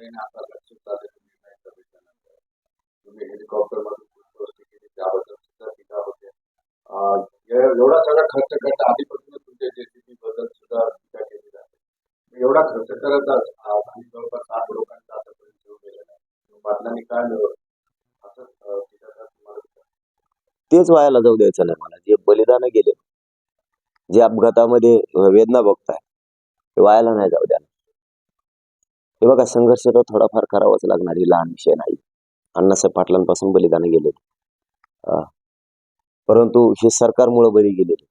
आता तुम्ही केली त्याबद्दल सुद्धा टीका होते एवढा सगळा खर्च करता आधीपासून तुमच्या जेसीबी बद्दल सुद्धा टीका केली जाते एवढा खर्च करत आज आणि जवळपास सात लोकांचा आतापर्यंत जीव गेलेला आहे बातम्यांनी काय मिळवलं असं तुम्हाला तेच व्हायला जाऊ द्यायचं नाही मला. जे बलिदान गेले जे अपघातामध्ये वेदना बघताय ते व्हायला नाही जाऊ द्या हे बघा संघर्ष तर थोडाफार करावाच लागणार ही लहान विषय नाही. अण्णासाहेब पाटलांपासून बलिदान गेले परंतु हे सरकारमुळे बळी गेलेले.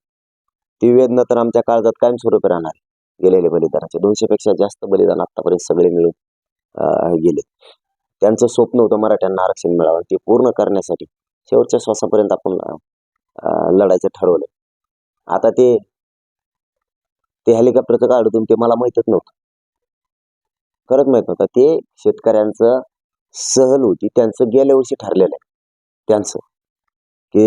ती वेदना तर आमच्या काळजात कायमस्वरूपी राहणार. गेलेले बलिदानाचे. दोनशेपेक्षा जास्त बलिदान आतापर्यंत सगळे मिळून अं, गेले. त्यांचं स्वप्न होतं मराठ्यांना आरक्षण मिळावं. ते पूर्ण करण्यासाठी शेवटच्या श्वासापर्यंत आपण लढायचं ठरवलं आता ते ते हेलिकॉप्टरचं काढून ते मला माहीतच नव्हतं. खरंच माहीत नव्हतं. ते शेतकऱ्यांचं सहल होती. त्यांचं गेल्या वर्षी ठरलेलं आहे. त्यांचं. की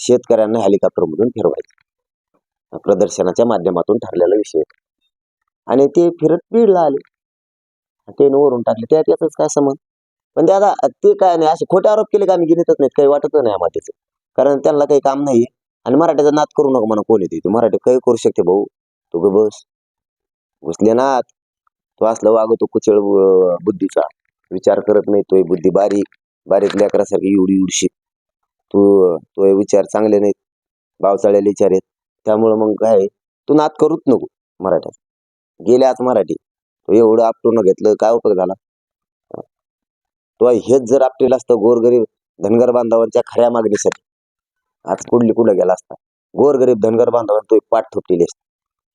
शेतकऱ्यांना हेलिकॉप्टरमधून फिरवायचं. प्रदर्शनाच्या माध्यमातून ठरलेला विषय आणि ते फिरत बीडला आले. ते वरून टाकले. त्यात याच काय समज पण ते आता ते काय नाही असे खोटे आरोप केले का आम्ही गिनीतच नाहीत. काही वाटत नाही आम्हाला त्याचं. कारण त्यांना काही काम नाही आणि मराठीचा नाद करू नका म्हणा कोणी. ते मराठी काही करू शकते भाऊ. तू ग बस. बसले नाद तो असला वागतो कुचळ बुद्धीचा. विचार करत नाही तो बुद्धी बारीक बारीक लेकरासारखी एवढी एवढीशी तू तो विचार चांगले नाहीत. बावचाळलेले विचार आहेत त्यामुळं मग काय तू नात करूच नको मराठ्यात. गेले आज मराठी. तो एवढं आपटून घेतलं काय उपयोग झाला? तो हेच जर आपटेल असतं गोरगरीब धनगर बांधवांच्या खऱ्या मागणीसाठी. आज कुठली कुठं गेला असता? गोरगरीब धनगर बांधवांना तो पाठ थोपलेली असते.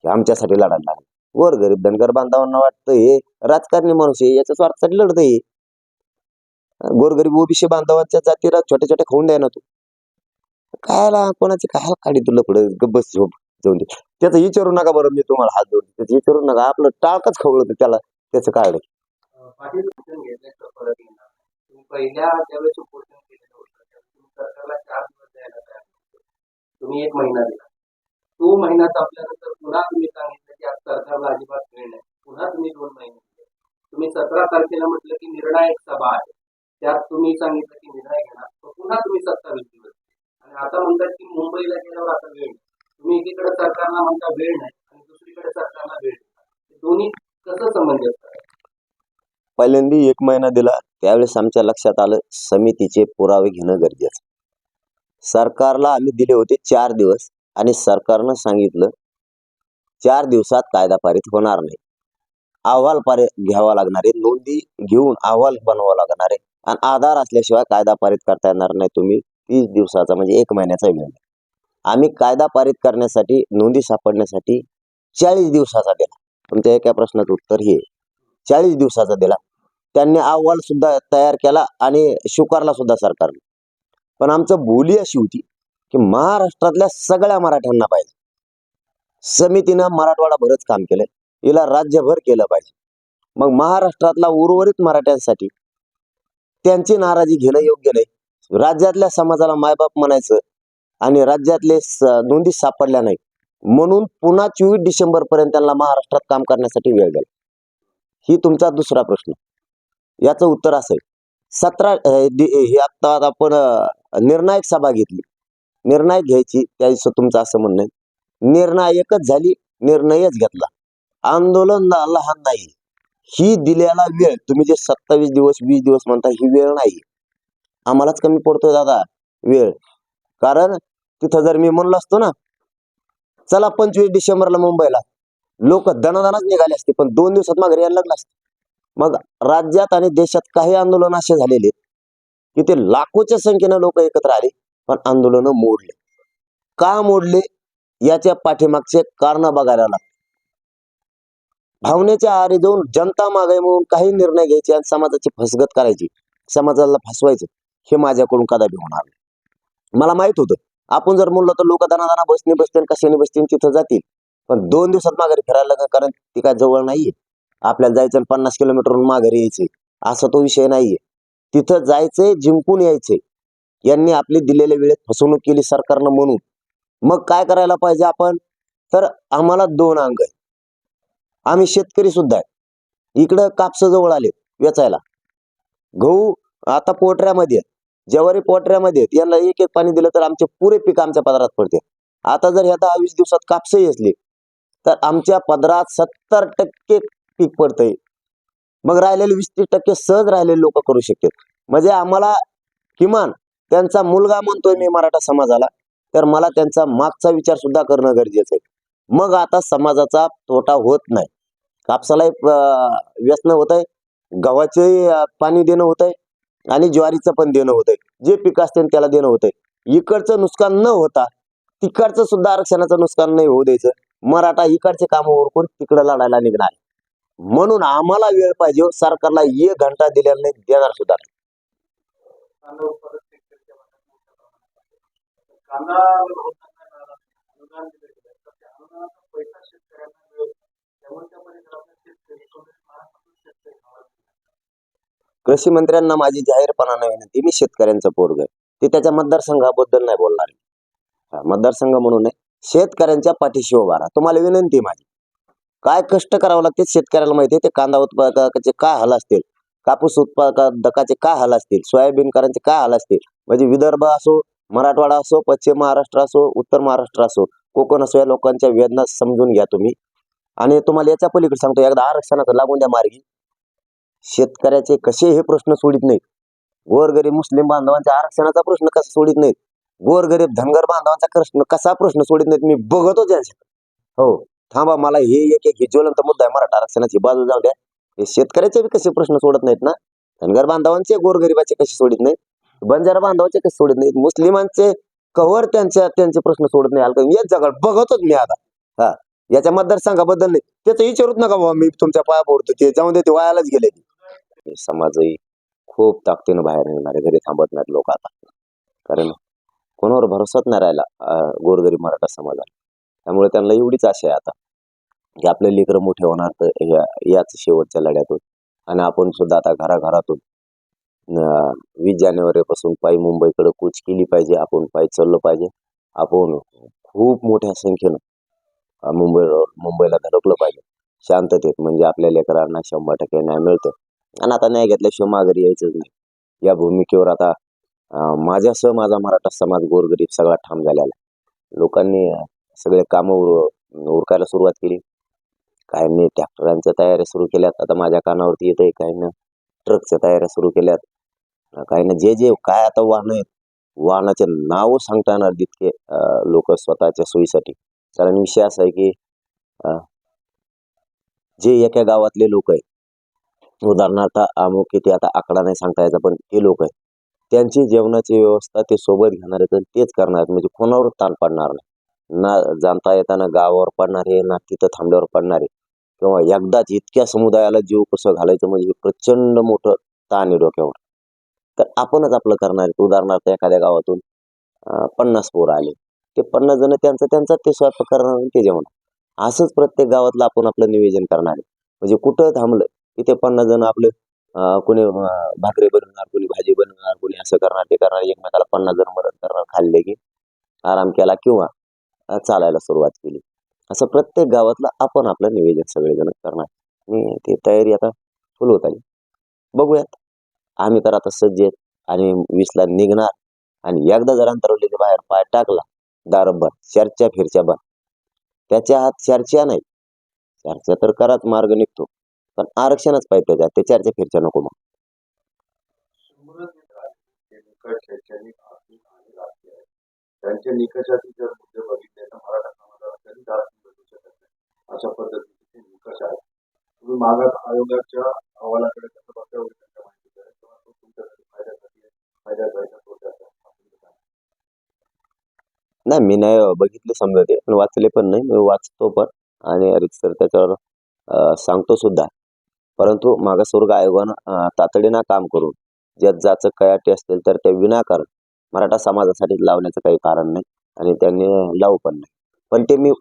हे आमच्यासाठी लढायला लागला. गोरगरीब धनगर बांधवांना वाटतं हे राजकारणी माणूस आहे याच्या स्वार्थासाठी लढत आहे गोरगरीब ओबीसी बांधवांच्या जातीला छोट्या छोट्या खाऊन द्या ना तू. कायला कोणाची काय काढी तुला पुढे बस झोप जाऊन दे. त्याचं विचारू नका बरं मी तुम्हाला हात जोडतो. त्याचं विचारू नका आपलं टाळकच खवळत त्याला त्याचं काढलं. पहिल्या ज्यावेळेस उपोषण केलेलं होतं तुम्ही सरकारला चार दिवस द्यायला तयार तुम्ही एक महिना दिला. तो पुन्हा तुम्ही सांगितलं की सरकारला अजिबात वेळ नाही. पुन्हा तुम्ही दोन महिने तुम्ही सतरा तारखेला म्हटलं की निर्णायक सभा आहे. त्यात तुम्ही सांगितलं की निर्णय घेणार. तर पुन्हा तुम्ही सत्तावीस दिवस. आणि आता म्हणतात की मुंबईला गेल्यावर आता वेळ नाही. तुम्ही एकीकडे सरकारला म्हणता वेळ नाही आणि दुसरीकडे सरकारला वेळ देता. दोन्ही कसं संबंधित पहिल्यांदा एक महिना दिला त्यावेळेस आमच्या लक्षात आलं समितीचे पुरावे घेणं गरजेचं सरकारला आम्ही दिले होते चार दिवस आणि सरकारनं सांगितलं चार दिवसात कायदा पारित होणार नाही. अहवाल पारित घ्यावा लागणार आहे नोंदी घेऊन अहवाल बनवावा लागणार आहे आणि आधार असल्याशिवाय कायदा पारित करता येणार नाही. तुम्ही तीस दिवसाचा म्हणजे एक महिन्याचा वेळ आम्ही कायदा पारित करण्यासाठी नोंदी सापडण्यासाठी चाळीस दिवसाचा दिला. तुमच्या एका प्रश्नाचं उत्तर हे. चाळीस दिवसाचा दिला. त्यांनी अहवाल सुद्धा तयार केला आणि स्वीकारला सुद्धा सरकारने. पण आमचं बोली अशी होती की महाराष्ट्रातल्या सगळ्या मराठ्यांना पाहिजे. समितीनं मराठवाडा भरच काम केलं हिला राज्यभर केलं पाहिजे. मग महाराष्ट्रातला उर्वरित मराठ्यांसाठी त्यांची नाराजी घेणं योग्य नाही. राज्यातल्या समाजाला मायबाप म्हणायचं आणि राज्यातले स- नोंदी सापडल्या नाही म्हणून पुन्हा चोवीस डिसेंबर पर्यंत त्यांना महाराष्ट्रात काम करण्यासाठी वेळ गेला. ही तुमचा दुसरा प्रश्न. याचं उत्तर असेल सतरा हे आता आपण निर्णायक सभा घेतली. निर्णायक घ्यायची त्या दिवशी तुमचं असं म्हणणं आहे. निर्णायकच झाली निर्णयच घेतला. आंदोलन लहान नाही. ही दिलेला वेळ. तुम्ही जे सत्तावीस दिवस वीस दिवस म्हणता ही वेळ नाही. आम्हालाच कमी पडतोय दादा वेळ. कारण तिथं जर मी म्हणलो असतो ना चला पंचवीस डिसेंबरला मुंबईला. लोक दणादणाच निघाले असते पण दोन दिवसात माघारी यायला लागलं असतं. मग राज्यात आणि देशात काही आंदोलन असे झालेले की ते लाखोच्या संख्येनं लोक एकत्र आले पण आंदोलन मोडले. का मोडले? याच्या पाठीमागचे कारण बघायला लागते भावनेच्या आरे जाऊन जनता मागे म्हणून काही निर्णय घ्यायचे आणि समाजाची फसगत करायची समाजाला फसवायचं हे माझ्याकडून कदापि होणार नाही. मला माहीत होतं आपण जर म्हणलं तर लोक दणादणा बसणी बसतील कशाने बसतील तिथं जातील. पण दोन दिवसात माघारी फिरायला लागेल कारण ती काय जवळ नाहीये. आपल्याला जायचं आणि पन्नास किलोमीटरहून माघारी यायचंय. असा तो विषय नाहीये. तिथं जायचंय जिंकून यायचंय. यांनी आपली दिलेल्या वेळेत फसवणूक केली सरकारनं म्हणून. मग काय करायला पाहिजे आपण? तर आम्हाला दोन अंग आहे आम्ही शेतकरी सुद्धा आहे. इकडं कापसं जवळ आले वेचायला. गहू आता पोटऱ्यामध्ये आहेत. ज्वारी पोटऱ्यामध्ये आहेत. यांना एक एक पाणी दिलं तर आमचे पुरे पीक आमच्या पदरात पडते. आता जर ह्या दहा वीस दिवसात कापसही असली तर आमच्या पदरात सत्तर टक्के पीक पडतंय. मग राहिलेले वीस तीस टक्के सहज राहिलेले लोक करू शकतात. म्हणजे आम्हाला किमान त्यांचा मुलगा म्हणतोय मी मराठा समाजाला तर मला त्यांचा मागचा विचार सुद्धा करणं गरजेचं आहे. मग आता समाजाचा तोटा होत नाही. कापसाला व्यसन होत आहे गव्हाचे पाणी देणं होत आहे आणि ज्वारीचं पण देणं होत आहे जे पीक असते त्याला देणं होत आहे इकडचं नुकसान न होता तिकडचं सुद्धा आरक्षणाचं नुकसान नाही होऊ द्यायचं. मराठा इकडचे काम ओरकून तिकडं लढायला निघणार. म्हणून आम्हाला वेळ पाहिजे हो. सरकारला एक घंटा दिलेला नाही देणार सुद्धा नाही. कांदा उत्पादक शेतकऱ्याच्या भागात मोठ्या प्रमाणात आहे. कांदा पैसा शेतकऱ्यांना त्यामुळे त्या शेतकरी शेतकरी कृषी मंत्र्यांना माझी जाहीरपणाने विनंती. मी शेतकऱ्यांचा पोरग आहे. ते त्याच्या मतदारसंघाबद्दल नाही बोलणार मतदारसंघ म्हणून नाही शेतकऱ्यांच्या पाठीशी उभा राहा. तुम्हाला विनंती माझी. काय कष्ट करावं लागते शेतकऱ्याला माहिती आहे? ते कांदा उत्पादकाचे काय हाल असतील? कापूस उत्पादकाचे काय हाल असतील? सोयाबीनकरांचे काय हाल असतील? म्हणजे विदर्भ असो मराठवाडा असो पश्चिम महाराष्ट्र असो उत्तर महाराष्ट्र असो कोकण असो या लोकांच्या वेदना समजून घ्या तुम्ही. आणि तुम्हाला याच्या पलीकडे सांगतो एकदा आरक्षणाचा लागून द्या मार्गी. शेतकऱ्याचे कसे हे प्रश्न सोडित नाहीत. गोरगरीब मुस्लिम बांधवांच्या आरक्षणाचा प्रश्न कसा सोडित नाहीत. गोरगरीब धनगर बांधवांचा प्रश्न कसा प्रश्न सोडित नाहीत मी बघतो त्यांच्या हो थांबा मला हे एक एक हे ज्वलंत मुद्दा आहे मराठा आरक्षणाची बाजू जाऊ द्या. हे शेतकऱ्याचे बी कसे प्रश्न सोडत नाहीत ना? धनगर बांधवांचे गोरगरिबाचे कसे सोडित नाहीत? बंजारा बांधवाचे काही सोडत नाहीत. मुस्लिमांचे कवर त्यांच्या त्यांचे प्रश्न सोडत नाही. आलं येत जगाड बघतोच मी आता. हा. याच्या मतदारसंघाबद्दल नाही. त्याचं विचारूच नका बाबा मी तुमच्या पाया पडतो ते जाऊन दे ते वायालाच गेले समाजही खूप ताकदीनं बाहेर निघणारे. घरी थांबत नाहीत लोक आता. कारण कोणावर भरोसाच नाही राहिला अं, गोरगरीब मराठा समाजाला. त्यामुळे त्यांना एवढीच आशा आहे आता. की आपले लेकरं मोठे होणार तर या याच शेवटच्या लढ्यातून. आणि आपण सुद्धा आता घराघरातून वीस जानेवारीपासून पायी मुंबईकडे कूच केली पाहिजे आपण पायी चाललो पाहिजे. आपण खूप मोठ्या संख्येनं मुंबई मुंबईवर मुंबईला धडकलं पाहिजे. शांततेत म्हणजे आपल्या लेकरांना शंभर टक्के न्याय मिळतो. आणि आता न्याय घेतल्याशिवाय माघारी यायचंच नाही. या भूमिकेवर आता माझ्यासह माझा मराठा समाज गोरगरीब सगळा ठाम झालेला लोकांनी सगळे कामं उर उरकायला सुरुवात केली. काहींनी ट्रॅक्टरांच्या तयाऱ्या सुरू केल्यात. आता माझ्या कानावरती येत आहे काहींना ट्रकच्या तयाऱ्या सुरू केल्यात. काही काहींना जे जे काय आता वाहन आहेत वाहनाचे नाव सांगता येणार तितके लोक स्वतःच्या सोयीसाठी. कारण विषय असा आहे की जे एका गावातले लोक आहेत उदाहरणार्थ अमुक किती आता आकडा नाही सांगता यायचा पण ते लोक आहेत. त्यांची जेवणाची व्यवस्था ते सोबत घेणार आहेत आणि तेच करणार आहेत. म्हणजे कोणावर ताण पडणार नाही. ना जाणता येताना गावावर पडणारे ना तिथं थांबल्यावर पडणारे किंवा एकदाच इतक्या समुदायाला जीव कसं घालायचं म्हणजे प्रचंड मोठं ताण आहे डोक्यावर. तर आपणच आपलं करणार आहेत. उदाहरणार्थ एखाद्या गावातून पन्नास पोरं आले. ते पन्नास जण त्यांचं त्यांचा ते स्वयंपाक करणार आणि ते जेवण असंच प्रत्येक गावातलं आपण आपलं नियोजन करणार आहे. म्हणजे कुठं थांबलं तिथे पन्नास जण आपलं कोणी भाकरी बनवणार कोणी भाजी बनवणार कोणी असं करणार ते करणार एकमेकाला पन्नास जण मदत करणार खाल्ले की आराम केला किंवा चालायला सुरुवात केली. असं प्रत्येक गावातलं आपण आपलं निवेदन सगळेजण करणार. आणि ती तयारी आता फुल होत आली. बघूयात. आम्ही तर आता सज्ज आहेत. आणि वीसला निघणार. आणि एकदा जर अंतरवलीने बाहेर पाय टाकला दारंबार बंद चर्चा फिरच्या बा त्याच्या हात चर्चा नाही. चर्चा तर कराच मार्ग निघतो. पण आरक्षणच पाहिजे त्याच्यात ते चर्चा फिरच्या नको मग. त्यांच्या निकषाचे जर मुद्दे बघितले तर मराठा समाजाला कधीच आरक्षण शकत नाही. अशा पद्धतीचे निकष आहेत. तुम्ही मागास आयोगाच्या अहवालाकडे कसं बघता एवढी त्यांच्या माहिती द्या किंवा तो तुमच्यासाठी फायद्यासाठी आहे, फायद्याचा आहे का तोट्याचा आहे? आपण सांगा. नाही मी नाही बघितले समजा ते. पण वाचले पण नाही. मी वाचतो पण. आणि रितसर त्याच्यावर सांगतो सुद्धा. परंतु मागासवर्ग आयोगानं अं, तातडीनं काम करून ज्यात ज्याचं कयाटी असतील तर ते विनाकारण मराठा समाजासाठी लावण्याचं काही कारण नाही. आणि त्यांनी लावू पण नाही. पण ते मी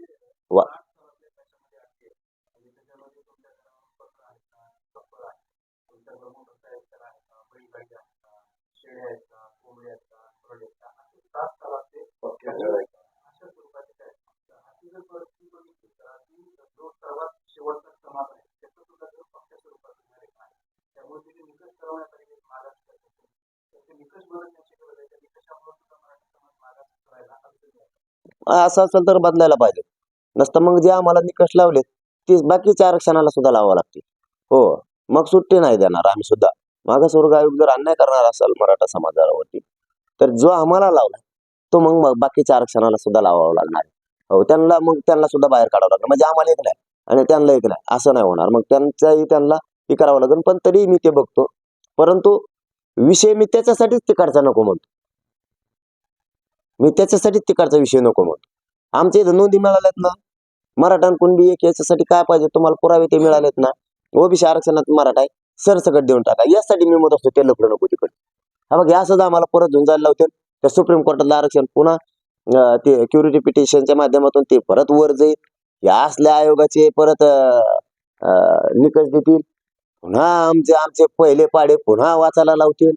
वा पक्क्या घर आहेत. जो सर्वात शेवटचा समाज आहे. त्याचं सुद्धा ते पक्ष स्वरूपात घेणार आहे. त्यामुळे ते त्याचे निकष बदलण्याची गरज आहे त्या निकषामुळे सुद्धा मराठी समाज मागास राहिला अडचणी आहेत. असं असेल तर बदलायला पाहिजे. नसतं मग जे आम्हाला निकष लावलेत ते बाकीच्या आरक्षणाला सुद्धा लावावं लागते हो मग सुट्टी नाही देणार आम्ही सुद्धा. मागासवर्ग आयोग जर अन्याय करणार असाल मराठा समाजावरती तर जो आम्हाला लावला तो मग बाकीच्या आरक्षणाला सुद्धा लावावा लागणार हो त्यांना मग त्यांना सुद्धा बाहेर काढावं लागणार. म्हणजे आम्हाला एक नाही आणि त्यांना एक नाही असं नाही होणार. मग त्यांचाही त्यांना हे करावं लागेल. पण तरी मी ते बघतो. परंतु विषय मी त्याच्यासाठीच तिकडचा नको म्हणतो. मी त्याच्यासाठीच तिकडचा विषय नको म्हणतो. आमच्या इथं नोंदी मिळाल्यात ना. मराठा कुणबी एक याच्यासाठी काय पाहिजे? तुम्हाला पुरावे ते मिळालेत ना. ओबीसी आरक्षणात मराठा आहे. सरसकट देऊन टाका. यासाठी मी मत असतो ते लफडं नको तिकडे. हा बघ असंच आम्हाला परत घेऊन जायला लावते त्या सुप्रीम कोर्टातलं आरक्षण पुन्हा ते क्युरिटी पिटिशनच्या माध्यमातून ते परत वर जाईल. या असल्या आयोगाचे परत निकष देतील. पुन्हा आमचे आमचे पहिले पाडे पुन्हा वाचायला लावतील.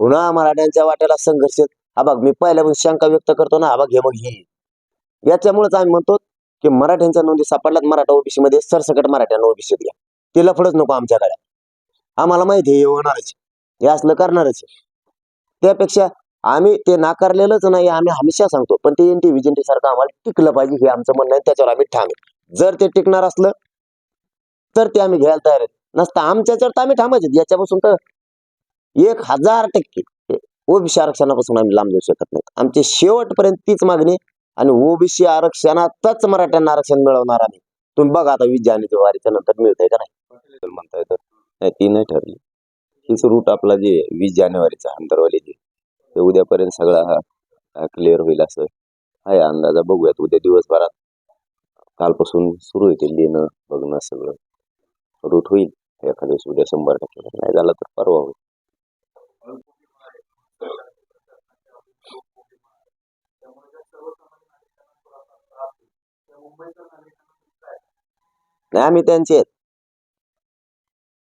पुन्हा मराठ्यांच्या वाट्याला संघर्ष हा बघ मी पहिल्यापासून शंका व्यक्त करतो ना हा बघ हे मग हे. याच्यामुळेच आम्ही म्हणतो की मराठ्यांच्या नोंदी सापडल्यात. मराठा ओबीसी मध्ये सरसकट मराठ्यांना ओबीसी घ्या ते लफडच नको आमच्याकडे आम्हाला माहिती आहे होणारच हे असलं करणारच त्यापेक्षा आम्ही ते नाकारलेलंच नाही आम्ही हमेशा सांगतो पण ते एनटी विजेंटी सारखं आम्हाला टिकलं पाहिजे हे आमचं म्हणणं आहे त्याच्यावर आम्ही ठाम जर ते टिकणार असलं तर ते आम्ही घ्यायला तयार आहेत. नसतं आमच्याच्यावर तर आम्ही ठामायचे याच्यापासून तर एक हजार टक्के ओबीसी आरक्षणापासून आम्ही लांब जाऊ शकत नाही आमची शेवटपर्यंत तीच मागणी आणि ओबीसी आरक्षणातच मराठ्यांना आरक्षण मिळवणार आम्ही. तुम्ही बघा आता वीस आणि वारीच्या नंतर मिळतंय का नाही? तर म्हणता येतं नाही ती नाही ठरली. हीच रूट आपला जे वीस जानेवारीचा अंतरवाली जे ते उद्यापर्यंत सगळा हा क्लिअर होईल असं आहे अंदाजा. बघूयात उद्या दिवसभरात कालपासून सुरू होतील लिहिणं बघणं सगळं. रूट होईल. एखाद्या दिवस उद्या शंभर टक्के नाही झाला तर परवा होईल. नाही आम्ही त्यांचे आहेत.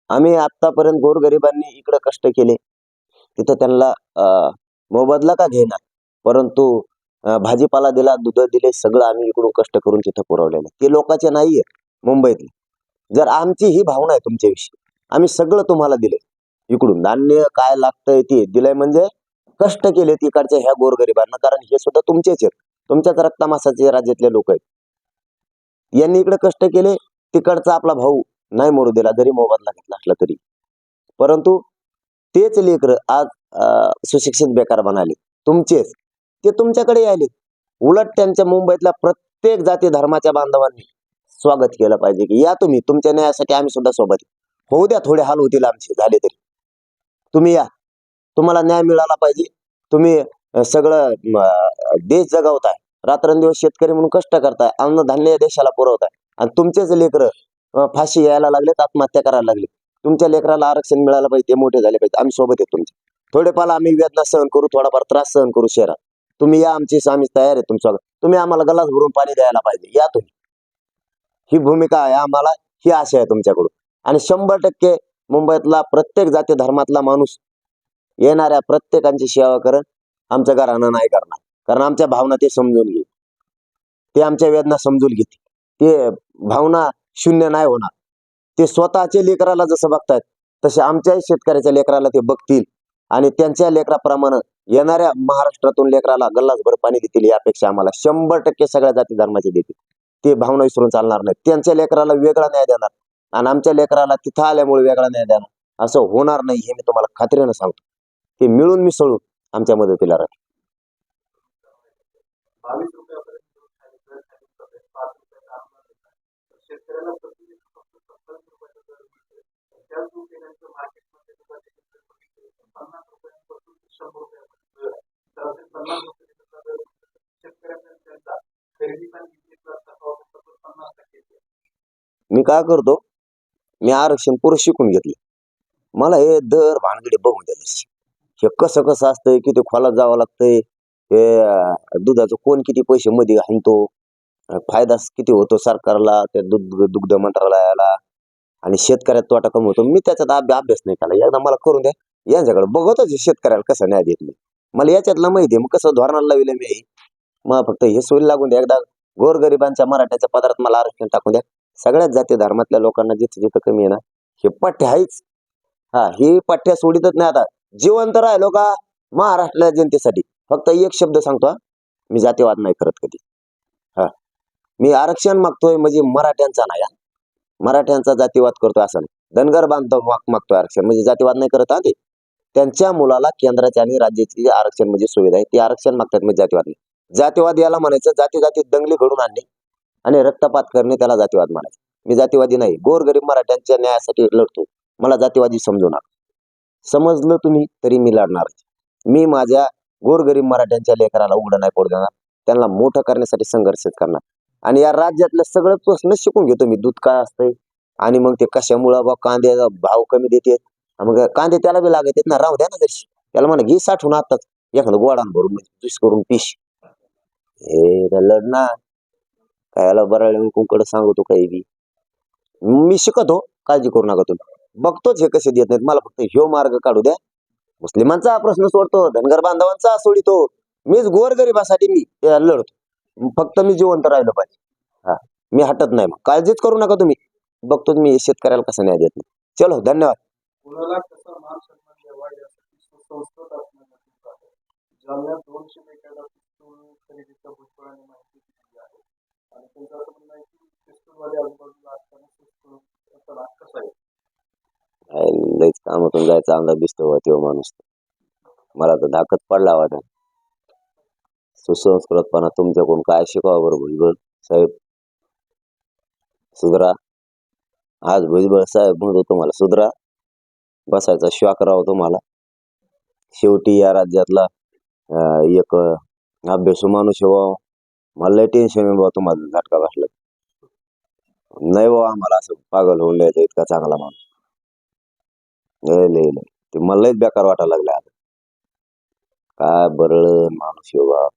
आम्ही आतापर्यंत गोरगरिबांनी इकडं कष्ट केले. तिथं त्यांना अं, मोबदला का घेणार परंतु भाजीपाला दिला दूध दिले सगळं आम्ही इकडून कष्ट करून तिथं पुरवलेलं. ते लोकांचे नाहीये मुंबईतले. जर आमची ही भावना आहे तुमच्याविषयी आम्ही सगळं तुम्हाला दिले इकडून. धान्य काय लागतंय ते दिलंय म्हणजे कष्ट केले तिकडच्या ह्या गोरगरिबांना कारण हे सुद्धा तुमचेच आहेत. तुमच्याच रक्तामासाचे राज्यातले लोक आहेत. यांनी इकडे कष्ट केले तिकडचा आपला भाऊ नाही मरू दिला जरी मोबदला घेतला असला तरी. परंतु तेच लेकर आज सुशिक्षित बेकार बनाले तुमचेच. ते तुमच्याकडे आले उलट त्यांच्या मुंबईतल्या प्रत्येक जाती धर्माच्या बांधवांनी स्वागत केलं पाहिजे की या तुम्ही. तुमच्या न्यायासाठी आम्ही सुद्धा सोबत होऊ द्या थोडे हाल होतील आमचे झाले तरी. तुम्ही या. तुम्हाला न्याय मिळाला पाहिजे. तुम्ही सगळं देश जगवताय. रात्रंदिवस शेतकरी म्हणून कष्ट करताय. अन्नधान्य या देशाला पुरवताय. आणि तुमचेच लेकर फाशी यायला लागलेत आत्महत्या करायला लागले तुमच्या लेकराला आरक्षण मिळालं पाहिजे ते मोठे झाले पाहिजे आम्ही सोबत आहे तुमचे. थोडेफार आम्ही वेदना सहन करू थोडाफार त्रास सहन करू शहरात. तुम्ही या आमची आम्ही तयार आहे तुमच्या तुम्ही आम्हाला गलास भरून पाणी द्यायला पाहिजे या तुम्ही. ही भूमिका आहे आम्हाला ही आशा आहे तुमच्याकडून. आणि शंभर टक्के मुंबईतला प्रत्येक जाती धर्मातला माणूस येणाऱ्या प्रत्येकांची सेवा करत आमच्या घरानं नाही करणार. कारण आमच्या भावना ते समजून घेईल. ते आमच्या वेदना समजून घेते ते भावना शून्य नाही होणार. ते स्वतःच्या लेकराला जसं बघतायत तसे आमच्याही शेतकऱ्याच्या लेकराला ते बघतील. आणि त्यांच्या लेकराप्रमाणे येणाऱ्या महाराष्ट्रातून लेकराला गल्लासभर पाणी देतील यापेक्षा आम्हाला शंभर टक्के सगळ्या जाती धर्माचे देतील. ते भावना विसरून चालणार नाही त्यांच्या लेकराला वेगळा न्याय देणार. आणि आमच्या लेकराला तिथं आल्यामुळे वेगळा न्याय देणार. असं होणार नाही हे मी तुम्हाला खात्रीनं सांगतो. ते मिळून मिसळून आमच्या मदतीला राहतील बावीस रुपयापर्यंत दूध खाली दर खाली उतरले. पाच रुपयाचा आमदार देतात. फक्त सत्तावीस रुपयाचा दर मिळतोय. त्याच मार्केटमध्ये बघितले पन्नास रुपयांपासून ते शंभर रुपयापर्यंत तर पन्नास दर त्यांचा पन्नास टक्के मी काय करतो? मी आरक्षण पुरुष शिकून घेतले. मला हे दर भानगडी बघून द्यायचे हे कसं कसं असतंय किती खोलात जावं लागतंय हे दुधाचं कोण किती पैसे मध्ये घालतो फायदा किती होतो सरकारला? त्या दुग्ध दुग्ध मंत्रालयाला आणि शेतकऱ्यात तोटा कमी होतो. मी त्याच्यात अभ्या- अभ्यास नाही केला. एकदा मला करून द्या. यांच्याकडे बघतच शेतकऱ्याला कसं न्याय देत नाही मला याच्यातलं माहिती आहे. मग कसं धोरणाला लावलं मी? मग फक्त हे सोयी लागून द्या. एकदा गोरगरिबांच्या मराठ्याच्या पदार्थ मला आरक्षण टाकून द्या. सगळ्याच जाती धर्मातल्या लोकांना जिथं जिथं कमी आहे ना हे पठ्य आहेच. हा ही पठ्य सोडितच नाही आता. जिवंत राहिलो का? महाराष्ट्राच्या जनतेसाठी. फक्त एक शब्द सांगतो हा. मी जातीवाद नाही करत कधी. मी आरक्षण मागतोय म्हणजे मराठ्यांचा नाही मराठ्यांचा जातीवाद करतोय असं नाही. धनगर बांधव मागतोय आरक्षण. म्हणजे जातीवाद नाही करत आधी. त्यांच्या मुलाला केंद्राची आणि राज्याची जी आरक्षण म्हणजे सुविधा आहे. ती आरक्षण मागतात म्हणजे जातीवाद नाही. जातीवाद याला म्हणायचं जाती जाती दंगली घडून आणणे आणि रक्तपात करणे त्याला जातीवाद म्हणायचं. मी जातीवादी नाही. गोरगरीब मराठ्यांच्या न्यायासाठी लढतो. मला जातीवादी समजू नका. समजलं तुम्ही तरी मी लढणार. मी माझ्या गोरगरीब मराठ्यांच्या लेकराला उघडं नाही पडू देणार. त्यांना मोठं करण्यासाठी संघर्ष करणार. आणि या राज्यातलं सगळं प्रश्न शिकून घेतो मी. दूध काय असतंय? आणि मग ते कशामुळं बा कांद्याचा भाव कमी देते मग कांदे त्याला बी लागत ना राहू द्या ना जरशी त्याला म्हणा घे साठवून आताच. एखादं गोडान भरून म्हणजे ज्यूस करून पिश. हे लढणार काय याला कुंकड सांगतो काही बी. मी शिकतो काळजी करू नका तुम्ही. बघतोच हे कसे देत नाहीत. मला फक्त ह्यो मार्ग काढू द्या. मुस्लिमांचा हा प्रश्न सोडतो धनगर बांधवांचा सोडितो. मीच गोरगरिबासाठी मी लढतो. फक्त मी जिवंत राहिलो पाहिजे. हा. मी हटत नाही मग. काळजीच करू नका तुम्ही. बघतो मी शेतकऱ्याला कसा न्याय देत नाही. चलो धन्यवाद. लयच कामातून जायचा अंदाज दिसतो बा तो माणूस. मला तर धाकत पडला होता सुसंस्कृतपणा तुमच्याकडून काय शिकावं बरं भुजबळ साहेब? सुधरा आज भुजबळ साहेब म्हणतो तुम्हाला सुधरा बसायचा शॉक राव तुम्हाला. शेवटी या राज्यातला एक अभ्यासू माणूस आहे मला लय टेन्शन आहे बाबा तुम्हाला झटका बसला. नाही बाबा आम्हाला असं पागल होऊन द्यायचं इतका चांगला माणूस. लय ते मला बेकार वाटायला लागला आता. काय बरळ माणूस आहे बा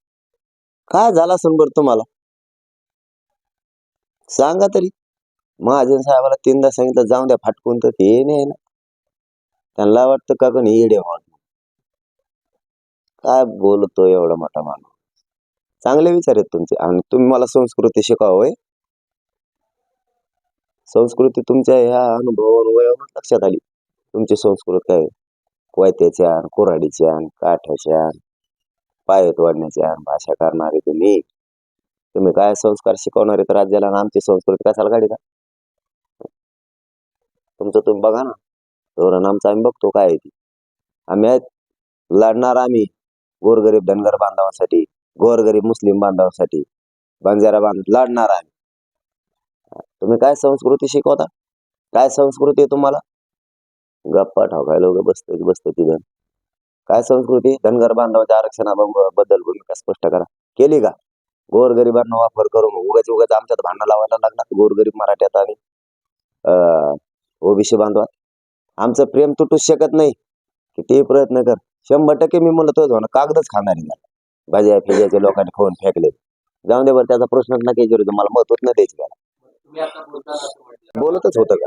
काय झाला असेल बरं तुम्हाला? सांगा तरी. महाजन साहेबाला तीनदा सांगितलं जाऊन द्या फाटकून तर ते नाही ना. त्यांना वाटतं का कोणी येडे म्हणून. काय बोलतो एवढा मोठा माणूस? चांगले विचार आहेत तुमचे. आणि तुम्ही मला संस्कृती शिकावं संस्कृती तुमच्या ह्या अनुभवावर वयावर लक्षात आली. तुमची संस्कृती काय? कोयत्याच्या कुऱ्हाडीच्या काठ्याच्या पायत वाढण्याच्या भाषा करणारे तुम्ही. तुम्ही काय संस्कार शिकवणारे तर राज्याला आमची संस्कृती कशाला का? तुमचं तुम्ही बघा ना. धोरण आमचं आम्ही बघतो काय आहे ती. आम्ही लढणार आम्ही गोरगरीब धनगर बांधवांसाठी गोरगरीब मुस्लिम बांधवांसाठी. बंजारा बांध लढणार आम्ही. तुम्ही काय संस्कृती शिकवता? काय संस्कृती आहे तुम्हाला? गप्पा ठोकायला लोक बसत बसत तिथं काय संस्कृती? धनगर बांधवाच्या आरक्षणाबद्दल भूमिका स्पष्ट करा. केली का? गोरगरिबांना वापर करून उगाच उगाच आमच्यात भांडणं लावायला लागणार गोरगरीब मराठ्यात आणि ओबीसी बांधवात. आमचं प्रेम तुटूच शकत नाही. किती प्रयत्न कर. शंभर टक्के मी म्हणतो ना कागदच खाणार मला भाज्या फिज्याच्या लोकांनी खाऊन फेकले. जाऊन दे बरं त्याचा प्रश्नच नाही काही मला महत्वच नाही द्यायचं मला बोलतच होतं का?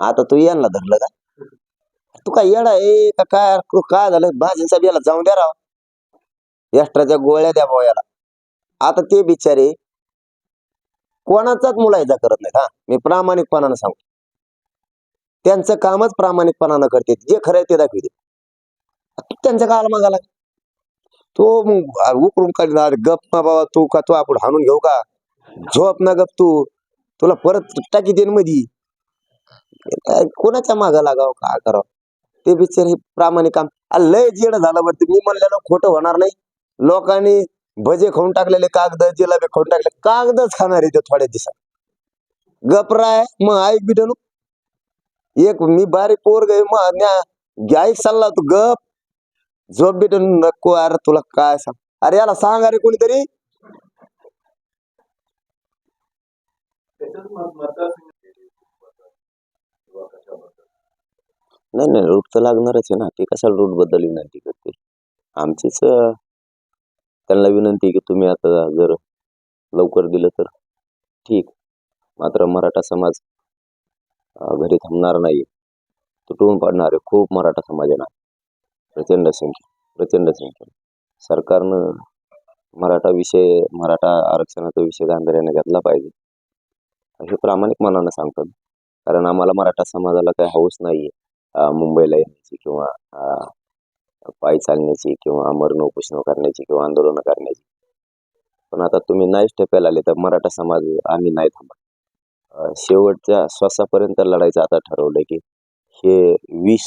आता तू यांना धरलं का? तू काय येडा ए का काय? काय झालं? भाजींचा याला जाऊन द्या राव. एक्स्ट्राच्या गोळ्या द्या भाऊ याला. आता ते बिचारे कोणाचाच मुलायचा करत नाहीत हा. मी प्रामाणिकपणानं सांगतो. त्यांचं कामच प्रामाणिकपणानं करते. जे खरं आहे ते दाखवते. तू त्यांच्या काळाला मागाला तो मग उकरून काढणार गप ना बाबा तू का तू आपण हाणून घेऊ का? झोप ना गप तू. तुला परत टाकी देईन मधी. कोणाच्या मागं लागावं काय करावं? ते बिचार हे प्रामाणिक काम. लय जेड झालं बरं मी म्हणलेलं खोटं होणार नाही. लोकांनी भजे खाऊन टाकलेले कागद जिलाबी खाऊन टाकले. कागदच खाणार आहे ते थोड्या दिवसात. गपराय मग ऐक बिटनू एक मी बारीक पोर गे मग न्या ऐक सल्ला तू गप. झोप बिटन नको अरे तुला काय सांग. अरे याला सांग अरे कोणीतरी त्याच्याच मत- मतदारसंघ किंवा कशाबद्दल नाही नाही रूट तर लागणारच आहे ना. ते कशाला रूटबद्दल विनंती करते आमचीच त्यांना विनंती आहे की तुम्ही आता जर लवकर दिलं तर ठीक. मात्र मराठा समाज घरी थांबणार नाही. तुटवून पडणार आहे खूप मराठा समाज आहे ना. प्रचंड संख्या प्रचंड संख्या सरकारनं मराठा विषय मराठा आरक्षणाचा विषय गांभीर्याने घेतला पाहिजे. हे प्रामाणिक मनानं सांगतात. कारण आम्हाला मराठा समाजाला काही हौस नाही आहे मुंबईला येण्याची किंवा पाय चालण्याची किंवा मरण उपोषण करण्याची किंवा आंदोलनं करण्याची. पण आता तुम्ही नाहीच ठेपायला आले तर मराठा समाज आम्ही नाही थांबत. शेवटच्या श्वासापर्यंत लढायचं आता ठरवलं की हे विष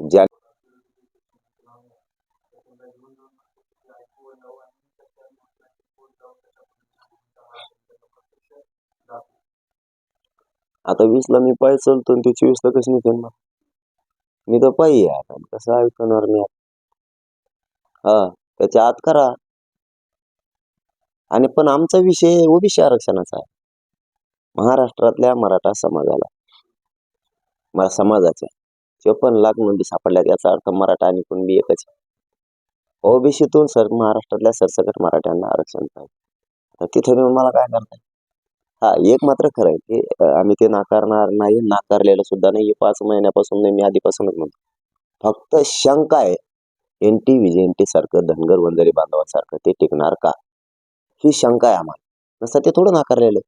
ज्या आता वीसला मी पाय चलतो आणि ते चोवीसला कसं निघेल मग? मी तर पायी आहे आता कसं ऐकणार मी हा त्याच्या आत करा. आणि पण आमचा विषय ओबीसी आरक्षणाचा आहे. महाराष्ट्रातल्या मराठा समाजाला मला समाजाच्या चोपन्न लाख नोंदी सापडल्यात याचा अर्थ मराठा आणि कुणबी एकच ओबीसीतून सर महाराष्ट्रातल्या सरसकट मराठ्यांना आरक्षण पाहिजे. तर तिथे मला काय करताय? हा एक मात्र खरं आहे की आम्ही ते नाकारणार नाही नाकारलेलं सुद्धा नाही. हे पाच महिन्यापासून नाही मी आधीपासूनच म्हणतो. फक्त शंका आहे एन टी विजयंती सारखं धनगर वंजारी बांधवासारखं ते टिकणार का? ही शंका आहे आम्हाला. नसतं ते थोडं नाकारलेलं.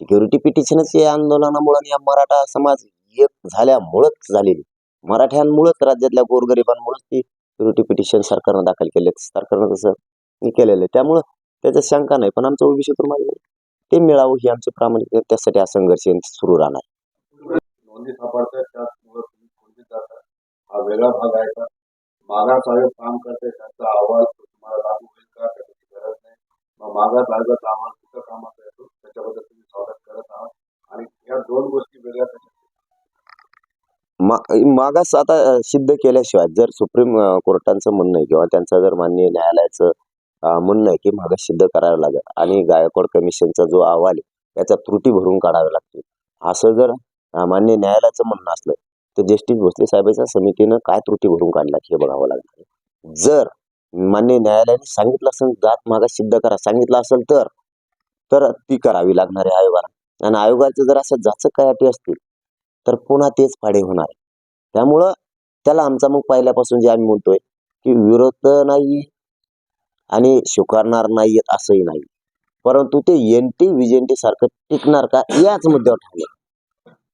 सिक्युरिटी पिटिशनच या आंदोलनामुळे या मराठा समाज एक झाल्यामुळंच झालेली. मराठ्यांमुळंच राज्यातल्या गोरगरिबांमुळेच ती सिक्युरिटी पिटिशन सरकारनं दाखल केले सरकारनं तसं केलेलं आहे. त्यामुळं त्याचं शंका नाही. पण आमचं ओबीसीतून मागणी ते मिळावं ही आमची प्रामाणिक त्यासाठी हा संघर्ष सुरू राहणार. हा मागास आता सिद्ध केल्याशिवाय जर सुप्रीम कोर्टांचं म्हणणं आहे किंवा त्यांचं जर माननीय न्यायालयाचं म्हणणं आहे की मागास सिद्ध करावं लागेल. आणि गायकवाड कमिशनचा जो अहवाल आहे त्याचा त्रुटी भरून काढाव्या लागतील. असं जर मान्य न्यायालयाचं म्हणणं असलं तर जस्टिस भोसले साहेबांच्या समितीनं काय त्रुटी भरून काढला हे बघावं लागणार जर मान्य न्यायालयाने सांगितलं असेल जात मागास सिद्ध करा सांगितलं असेल तर तर ती करावी लागणार आहे आयोगाला. आणि आयोगाचं जर असं जाचक काय अटी असतील तर पुन्हा तेच फाडे होणार त्यामुळं त्याला आमचा मग पहिल्यापासून जे आम्ही म्हणतोय की विरोध नाही आणि स्वीकारणार नाही असंही नाही. परंतु ते एन टी विजेंटी सारखं टिकणार का? याच मुद्द्यावर ठाणे.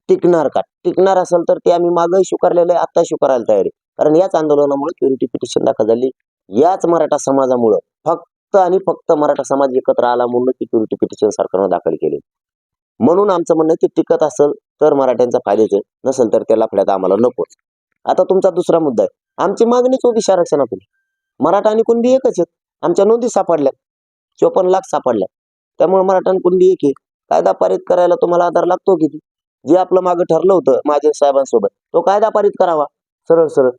टिकणार का? टिकणार असेल तर ते आम्ही मागही स्वीकारलेलं आहे आता स्वीकारायला तयार आहे. कारण याच आंदोलनामुळे क्युरिटी पिटिशन दाखल झाली. याच मराठा समाजामुळं फक्त आणि फक्त मराठा समाज एकत्र आला म्हणून ती क्युरिटी पिटिशन सरकारनं दाखल केली. म्हणून आमचं म्हणणं आहे ते टिकत असेल तर मराठ्यांचा फायदेच आहे. नसेल तर त्याला फड्यात आम्हाला नकोच. आता तुमचा दुसरा मुद्दा आहे. आमची मागणीच ओबीसी आरक्षणातून मराठा आणि कुणबी एकच आहेत. आमच्या नोंदी सापडल्या चोपन्न लाख सापडल्या त्यामुळे मराठा कुंडी एक कायदा पारित करायला तुम्हाला आधार लागतो किती जे आपलं मागं ठरलं होतं माझ्या साहेबांसोबत तो कायदा पारित करावा. सरळ सरळ.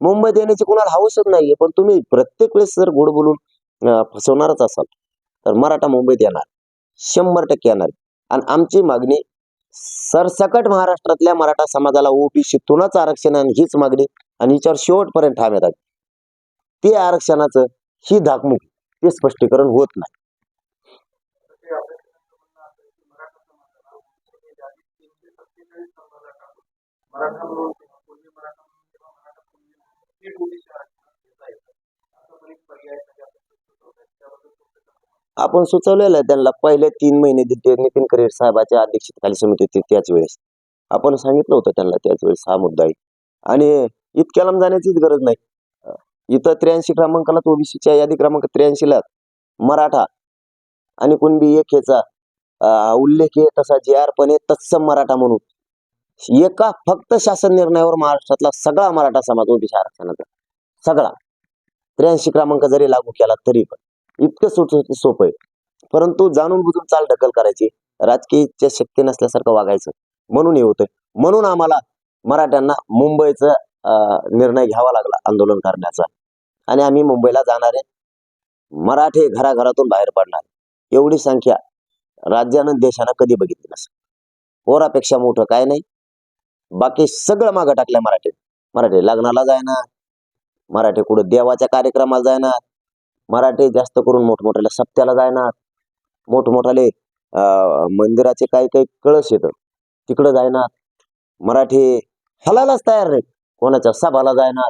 मुंबईत येण्याची कुणाला हवसच नाहीये पण तुम्ही प्रत्येक वेळेस जर गोड बोलून फसवणारच असाल तर मराठा मुंबईत येणार. शंभर टक्के येणार. आणि आमची मागणी सरसकट महाराष्ट्रातल्या मराठा समाजाला ओबीसीतूनच आरक्षण आणि हीच मागणी आणि हिच्यावर शेवटपर्यंत ठाम येतात. ते आरक्षणाचं ही धाकमुक हे स्पष्टीकरण होत नाही. आपण सुचवलेलं आहे त्यांना पहिले तीन महिने दिले नितीन करेर साहेबाच्या अध्यक्षतेखाली समिती त्याच वेळेस. आपण सांगितलं होतं त्यांना त्याच वेळेस हा मुद्दा आहे. आणि इतक्या लांब जाण्याचीच गरज नाही. इथं त्र्याऐंशी क्रमांकाला ओबीसीच्या यादी क्रमांक त्र्याऐंशीला मराठा. आणि कुणबी एक ह्याचा उल्लेख आहे तसा जे आर पण आहे तत्सम मराठा म्हणून. एका फक्त शासन निर्णयावर महाराष्ट्रातला सगळा मराठा समाज ओबीसी आरक्षणाचा. सगळा. त्र्याऐंशी क्रमांक जरी लागू केला तरी पण. इतकं सुट सोपं आहे. परंतु जाणून बुजून चाल ढकल करायची राजकीय इच्छा शक्ती नसल्यासारखं वागायचं. म्हणून हे होतंय. म्हणून आम्हाला मराठ्यांना मुंबईचं निर्णय घ्यावा लागला आंदोलन करण्याचा. आणि आम्ही मुंबईला जाणार आहे. मराठे घराघरातून बाहेर पडणार. एवढी संख्या राज्यानं देशानं कधी बघितली नसेल. पोरापेक्षा मोठं काय नाही. बाकी सगळं मागं टाकलंय मराठी. मराठी लग्नाला जायना. मराठी कुठं देवाच्या कार्यक्रमाला जायणार मराठी जास्त करून मोठमोठ्याला सप्त्याला जायणार मोठमोठाले अं, मंदिराचे काही काही कळस येतं. तिकडं जायना. मराठी हलायलाच तयार नाही कोणाच्या सभाला जायना.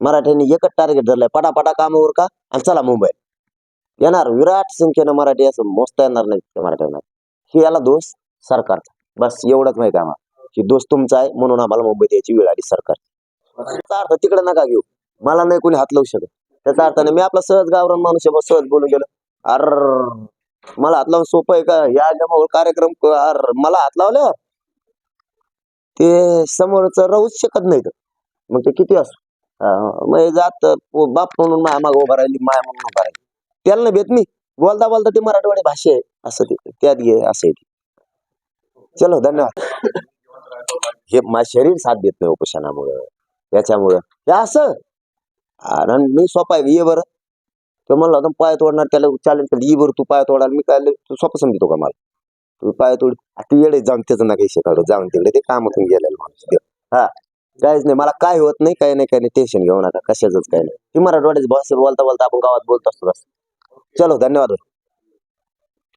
मराठ्यांनी एकच टार्गेट धरलंय पटापटा कामावर का? आणि चला मुंबई येणार विराट संख्येनं मराठी असं मोजता येणार नाही मराठ्यांना. हे याला दोष सरकारचा. बस एवढंच माहिती आहे आम्हाला. की दोस्त तुमचा आहे म्हणून आम्हाला मुंबईत यायची वेळ आली सरकार. त्याचा अर्थ तिकडे नका घेऊ. मला नाही कोणी हात लावू शकत. त्याचा अर्थ नाही मी आपला सहज गावरान माणूस आहे सहज बोलून गेलो. अर मला हात लावून सोपं आहे का? या जमावर कार्यक्रम अर मला हात लावल्यावर ते समोरच राहूच शकत नाही मग ते किती असो. मग जात बाप म्हणून माया माग उभा राहिली माया म्हणून उभा राहिली. त्याला नाही भेट मी. बोलता बोलता ते मराठवाडी भाषा आहे. असं ते त्यात घे असं चलो धन्यवाद. हे माझं शरीर साथ देत नाही उपोषणामुळं. त्याच्यामुळं. हे असं. आणि मी सोपा आहे ये बरं. तो म्हणलं पाय तोडणार त्याला चॅलेंज केलं. ये बरं तू पाय तोडाल मी काय तू सोपं समजतो का मला? पाय तोड. ती येडे जाऊन त्याचं ना काही काढू जाऊन तिकडे ते कामातून गेलेलं माणूस देव. हा. काहीच नाही. मला काय होत नाही काही नाही काही नाही. टेन्शन घेऊ नका. कशाच काही नाही. ती मराठवाड्याच भाषेत बोलता बोलता आपण गावात बोलत असतो बस. चलो धन्यवाद.